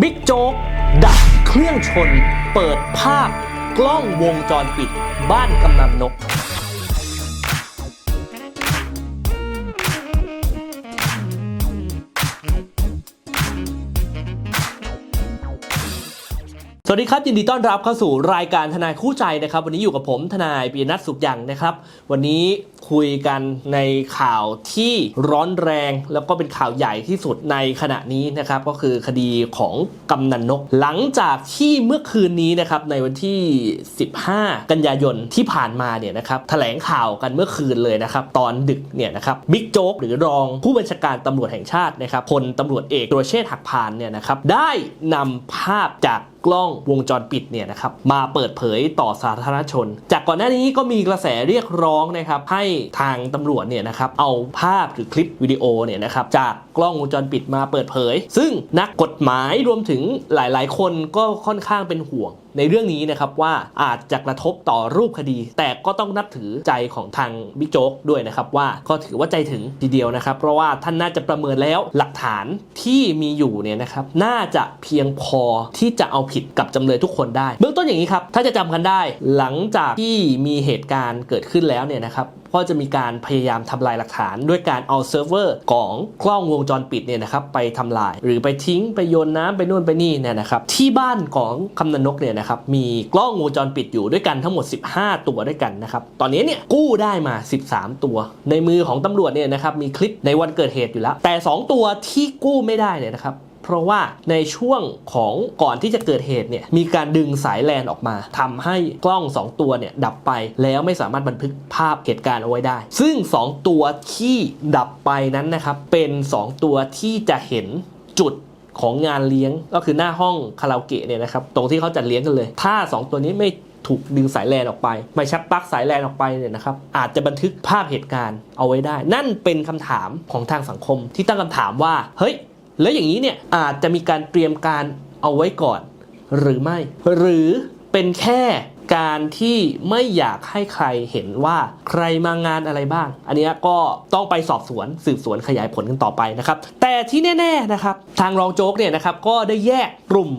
บิ๊กโจ๊กดับเครื่องชน เปิดภาพ กล้องวงจรปิด บ้านกำนันนก สวัสดีครับ ยินดีต้อนรับเข้าสู่รายการทนายคู่ใจนะครับ วันนี้อยู่กับผมทนายปียนัทสุขยังนะครับ วันนี้ คุยกันในข่าวที่ร้อนแรง แล้วก็เป็นข่าวใหญ่ที่สุดในขณะนี้นะครับก็คือคดีของกำนันนก หลังจากที่เมื่อคืนนี้นะครับในวันที่ 15 กันยายนที่ผ่านมาเนี่ยนะครับแถลงข่าวกันเมื่อคืนเลยนะครับตอนดึกเนี่ยนะครับบิ๊กโจ๊กหรือรองผู้บัญชาการตำรวจแห่งชาตินะครับพลตำรวจเอกตุรเชษฐ์หักพานเนี่ยนะครับได้นำภาพจากกล้องวงจรปิดเนี่ยนะครับมาเปิดเผยต่อสาธารณชน จากก่อนหน้านี้ก็มีกระแสเรียกร้องนะครับให้ทางตำรวจเนี่ยนะครับเอาภาพหรือคลิปวิดีโอเนี่ยนะครับจากกล้องวงจรปิดมาเปิดเผย ซึ่งนักกฎหมายรวมถึงหลาย ๆ คนก็ค่อนข้างเป็นห่วง ในเรื่องนี้นะครับว่าอาจจะกระทบต่อรูปคดี แต่ก็ต้องนับถือใจของทางบิ๊กโจ๊กด้วยนะครับว่าก็ถือว่าใจถึงทีเดียวนะครับ เพราะว่าท่านน่าจะประเมินแล้วหลักฐานที่มีอยู่เนี่ยนะครับน่าจะเพียงพอที่จะเอาผิดกับจำเลยทุกคนได้ เบื้องต้นอย่างนี้ครับถ้าจะจำกันได้ หลังจากที่มีเหตุการณ์เกิดขึ้นแล้วเนี่ยนะครับก็จะมีการพยายามทำลายหลักฐาน ด้วยการเอาเซิร์ฟเวอร์ของกล้องวงจรปิดเนี่ยนะครับไปทำลาย หรือไปทิ้งไปโยนน้ำไปนู่นไปนี่เนี่ยนะครับที่บ้านของกำนันนกเนี่ยนะครับมีกล้องวงจรปิดอยู่ด้วยกันทั้งหมด 15 ตัวด้วยกันนะครับตอนนี้เนี่ยกู้ได้มา 13 ตัว ในมือของตำรวจเนี่ยนะครับมีคลิปในวันเกิดเหตุอยู่แล้ว แต่ 2 ตัวที่กู้ไม่ได้เนี่ยนะครับเพราะว่าในช่วงของก่อนที่จะเกิดเหตุเนี่ยมีการดึงสายแลนออกมาทำให้กล้อง 2 ตัวเนี่ยดับไปแล้วไม่สามารถบันทึกภาพเหตุการณ์เอาไว้ได้ ซึ่ง 2 ตัวที่ดับไปนั้นนะครับเป็น 2 ตัวที่จะเห็นจุด ของงานเลี้ยงก็คือหน้าห้องคาราโอเกะเนี่ยนะครับตรงที่เขาจัดเลี้ยงกันเลย ถ้า 2 ตัวนี้ไม่ถูกดึงสายแลนออกไป ไม่ชักปลั๊กสายแลนออกไปเนี่ยนะครับอาจจะบันทึกภาพเหตุการณ์เอาไว้ได้ นั่นเป็นคำถามของทางสังคมที่ตั้งคำถามว่าเฮ้ยแล้วอย่างนี้เนี่ยอาจจะมีการเตรียมการเอาไว้ก่อน หรือไม่ หรือเป็นแค่ การที่ไม่อยากให้ใครเห็นว่าใครมางานอะไรบ้าง อันนี้ก็ต้องไปสอบสวนสืบสวนขยายผลกันต่อไปนะครับ แต่ที่แน่ ๆนะครับ ทางรองโจ๊กเนี่ยนะครับก็ได้แยกกลุ่ม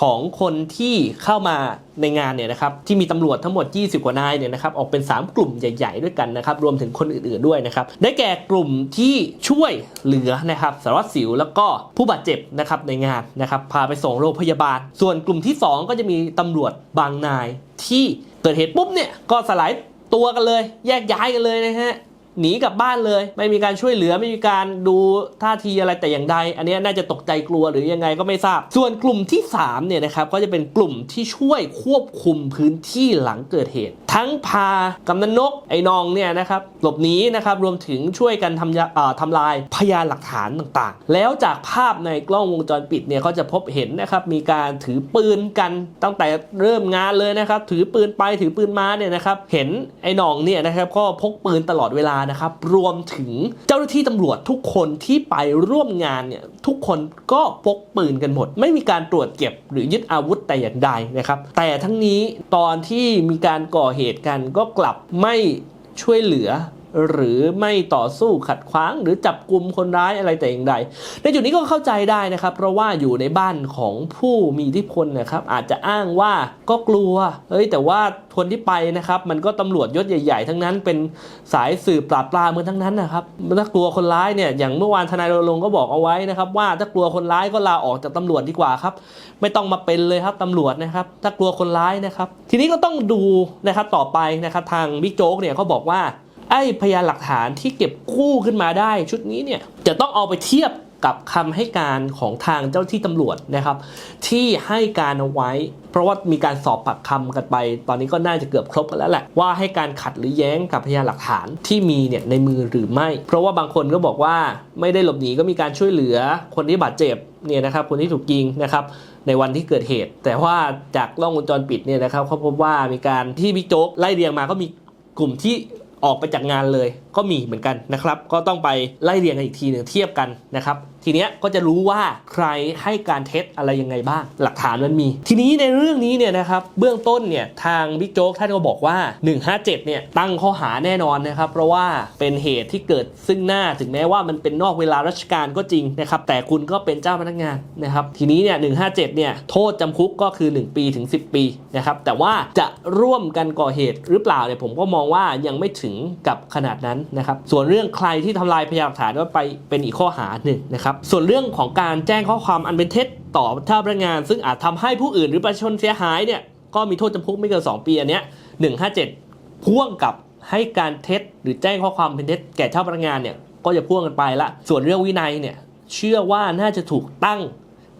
ของคนที่เข้ามาในงานเนี่ยนะครับที่มีตำรวจทั้งหมด 20 กว่านายเนี่ยนะครับออกเป็น 3 กลุ่มใหญ่ ๆ ด้วยกันนะครับรวมถึงคนอื่นๆด้วยนะครับได้แก่กลุ่มที่ช่วยเหลือนะครับสารวัตรสิวแล้วก็ผู้บาดเจ็บนะครับในงานนะครับพาไปส่งโรงพยาบาล ส่วนกลุ่มที่ 2 ก็จะมีตำรวจบางนายที่เกิดเหตุปุ๊บเนี่ยก็สลายตัวกันเลย แยกย้ายกันเลยนะฮะ หนีกลับบ้านเลย ไม่มีการช่วยเหลือไม่มีการดูท่าทีอะไรแต่อย่างใด อันนี้น่าจะตกใจกลัวหรือยังไงก็ไม่ทราบ ส่วนกลุ่มที่3เนี่ยนะครับก็จะเป็นกลุ่มที่ช่วยควบคุมพื้นที่หลังเกิดเหตุ ทั้งพากำนันนกไอ้นองเนี่ยนะครับหลบหนีนะครับรวมถึงช่วยกันทำทำลายพยานหลักฐานต่างๆ แล้วจากภาพในกล้องวงจรปิดเนี่ยก็จะพบเห็นนะครับมีการถือปืนกันตั้งแต่เริ่มงานเลยนะครับถือปืนไปถือปืนมาเนี่ยนะครับเห็นไอ้นองเนี่ยนะครับก็พกปืนตลอดเวลานะครับ รวมถึงเจ้าหน้าที่ตำรวจทุกคนที่ไปร่วมงานเนี่ย ทุกคนก็พกปืนกันหมด ไม่มีการตรวจเก็บหรือยึดอาวุธแต่อย่างใดนะครับ แต่ทั้งนี้ตอนที่มีการก่อเหตุกันก็กลับไม่ช่วยเหลือ หรือไม่ต่อสู้ขัดขวาง หรือจับกลุ่มคนร้ายอะไรแต่อย่างใด ในจุดนี้ก็เข้าใจได้นะครับ เพราะว่าอยู่ในบ้านของผู้มีอิทธิพลนะครับ อาจจะอ้างว่าก็กลัวเอ้ยแต่ว่าคนที่ไปนะครับ มันก็ตำรวจยศใหญ่ ๆ ทั้งนั้นเป็นสายสืบปราบปรามกันทั้งนั้นนะครับถ้ากลัวคนร้ายเนี่ยอย่างเมื่อวานทนายรณรงค์ก็บอกเอาไว้นะครับ ว่าถ้ากลัวคนร้ายก็ลาออกจากตำรวจดีกว่าครับไม่ต้องมาเป็นเลยครับตำรวจนะครับ ถ้ากลัวคนร้ายนะครับ ทีนี้ก็ต้องดูนะครับต่อไปนะครับ ทางบิ๊กโจ๊กเนี่ยเขาบอกว่า ไอ้พยานหลักฐานที่เก็บกู้ขึ้นมาได้ ชุดนี้เนี่ยจะต้องเอาไปเทียบกับคำให้การของทางเจ้าที่ตำรวจนะครับ ที่ให้การเอาไว้ เพราะว่ามีการสอบปากคำกันไป ตอนนี้ก็น่าจะเกือบครบกันแล้วแหละว่าให้การขัดหรือแย้งกับพยานหลักฐานที่มีเนี่ยในมือหรือไม่ เพราะว่าบางคนก็บอกว่าไม่ได้หลบหนีก็มีการช่วยเหลือคนที่บาดเจ็บเนี่ยนะครับคนที่ถูกยิงนะครับในวันที่เกิดเหตุ แต่ว่าจากกล้องวงจรปิดเนี่ยนะครับเขาพบว่ามีการที่บิ๊กโจ๊กไล่เรียงมาก็มีกลุ่มที่ ออกไปจากงานเลย ก็มีเหมือนกันนะครับ ก็ต้องไปไล่เรียงกันอีกทีหนึ่งเทียบกันนะครับ ทีเนี้ยก็จะรู้ว่าใครให้การเท็จอะไรยังไงบ้าง หลักฐานมันมี ทีนี้ในเรื่องนี้เนี่ยนะครับเบื้องต้นเนี่ยทางบิ๊กโจ๊กท่านก็บอกว่า 157เนี่ยตั้งข้อหาแน่นอนนะครับ เพราะว่าเป็นเหตุที่เกิดซึ่งหน้าถึงแม้ว่ามันเป็นนอกเวลาราชการก็จริงนะครับแต่คุณก็เป็นเจ้าพนักงานนะครับทีนี้เนี่ย157เนี่ยโทษจำคุกก็คือ 1 ปีถึง 10 ปีนะครับแต่ว่าจะร่วมกันก่อเหตุหรือเปล่าเนี่ยผมก็มองว่ายังไม่ถึงกับขนาดนั้นนะครับส่วนเรื่องใครที่ทำลายพยานหลักฐานก็ไปเป็นอีกข้อหาหนึ่งนะครับส่วนเรื่องของการแจ้งข้อความอันเป็นเท็จต่อเจ้าพนักงาน ซึ่งอาจทำให้ผู้อื่นหรือประชาชนเสียหายเนี่ยก็มีโทษจำคุกไม่เกิน 2 ปีอันเนี้ย157 พ่วงกับให้การเท็จหรือแจ้งข้อความเป็นเท็จแก่เจ้าพนักงานเนี่ยก็จะพ่วงกันไปละ ส่วนเรื่องวินัยเนี่ยเชื่อว่าน่าจะถูกตั้ง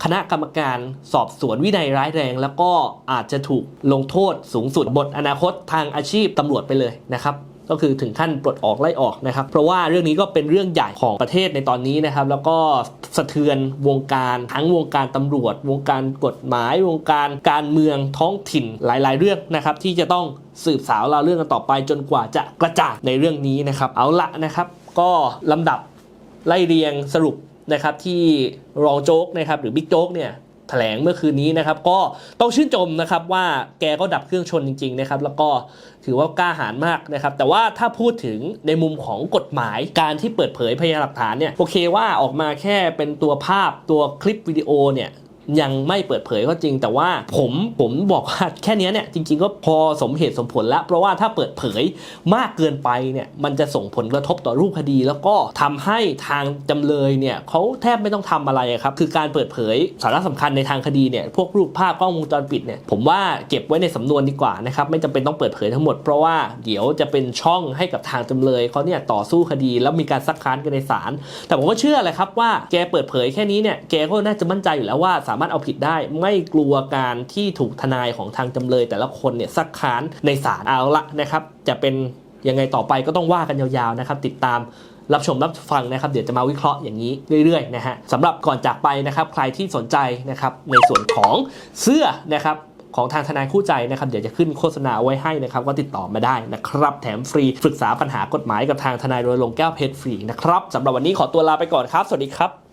คณะกรรมการสอบสวนวินัยร้ายแรง แล้วก็อาจจะถูกลงโทษสูงสุดบทอนาคตทางอาชีพตำรวจไปเลยนะครับ ก็คือถึงขั้นปลดออกไล่ออกนะครับ เพราะว่าเรื่องนี้ก็เป็นเรื่องใหญ่ของประเทศในตอนนี้นะครับ แล้วก็สะเทือนวงการทั้งวงการตำรวจ วงการกฎหมาย วงการการเมืองท้องถิ่นหลาย ๆ เรื่องนะครับที่จะต้องสืบสาวราวเรื่องกันต่อไปจนกว่าจะกระจ่างในเรื่องนี้นะครับ เอาละนะครับ ก็ลำดับไล่เรียงสรุปนะครับที่รองโจ๊กนะครับหรือบิ๊กโจ๊กเนี่ย แถลงเมื่อคืนนี้นะครับ ก็ต้องชื่นชมนะครับว่าแกก็ดับเครื่องชนจริง ๆ นะครับ แล้วก็ถือว่ากล้าหาญมากนะครับ แต่ว่าถ้าพูดถึงในมุมของกฎหมายการที่เปิดเผยพยานหลักฐานเนี่ยโอเคว่าออกมาแค่เป็นตัวภาพตัวคลิปวิดีโอเนี่ย ยังไม่เปิดเผยก็จริง แต่ว่าผมผมบอกว่าแค่นี้เนี่ยจริง ๆ ก็พอสมเหตุสมผลแล้ว เพราะว่าถ้าเปิดเผยมากเกินไปเนี่ยมันจะส่งผลกระทบต่อรูปคดี แล้วก็ทำให้ทางจำเลยเนี่ยเขาแทบไม่ต้องทำอะไระครับคือการเปิดเผยสาระสำคัญในทางคดีเนี่ยพวกรูปภาพกล้องวงจรปิดเนี่ยผมว่าเก็บไว้ในสำนวนดีกว่านะครับไม่จำเป็นต้องเปิดเผยทั้งหมดเพราะว่าเดี๋ยวจะเป็นช่องให้กับทางจำเลยเขาเนี่ยต่อสู้คดี แล้วมีการซักค้านกันในศาลแต่ผมก็เชื่อแหละครับว่าแกเปิดเผยแค่นี้เนี่ยแกก็น่าจะมั่นใจอยู่แล้วว่าสามารถเอาผิดได้ ไม่กลัวการที่ถูกทนายของทางจำเลย แต่ละคนเนี่ยซักค้านในศาลเอาละนะครับ จะเป็นยังไงต่อไปก็ต้องว่ากันยาวๆนะครับ ติดตามรับชมรับฟังนะครับ เดี๋ยวจะมาวิเคราะห์อย่างนี้เรื่อยๆนะฮะสำหรับก่อนจากไปนะครับใครที่สนใจนะครับในส่วนของเสื้อนะครับของทางทนายคู่ใจนะครับ เดี๋ยวจะขึ้นโฆษณาไว้ให้นะครับ ก็ติดต่อมาได้นะครับ แถมฟรีปรึกษาปัญหากฎหมายกับทางทนายรณรงค์แก้วเพชรฟรีนะครับสำหรับวันนี้ขอตัวลาไปก่อนครับ สวัสดีครับ